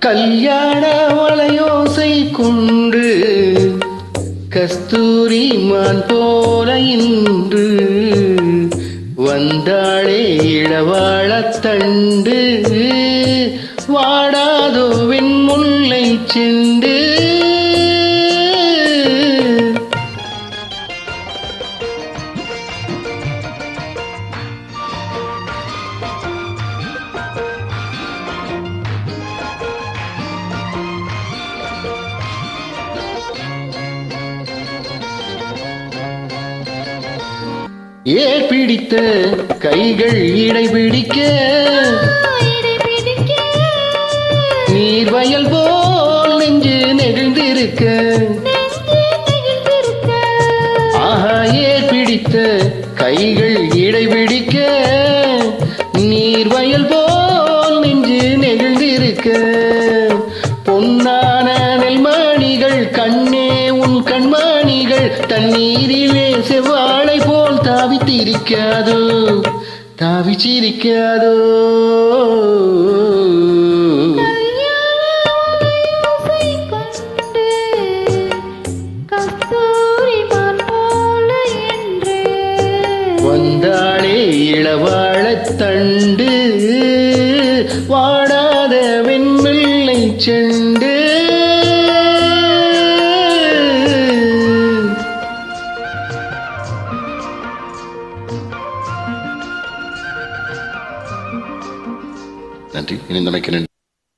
கல்யாண வளையோசை கொண்டு கஸ்தூரி மான் போல இன்று. வந்தாளே இளவாழத்தண்டு வாடாதோவின் முல்லை செண்டு. ஏ பிடித்த கைகள் இடை பிடிக்க நீர் வயல் போல் நெஞ்சு நெகிழ்ந்திருக்க. ஆஹா ஏ பிடித்த கைகள் இடை பிடிக்க நீர் வயல் போல் நெஞ்சு நெகிழ்ந்திருக்க. பொன்னான நெல்மணிகள் கண்ணே உன் கண்மணிகள் தண்ணீரிலே செவ்வாய் தாவித்திருக்காதோ? தாவிச்சிருக்காதோ? வந்தாளே இளவாழத் தண்டு வாடாத வெண்மெல்லை செண்டு നന്ദി ഇനി നമയ്ക്കുന്നുണ്ട്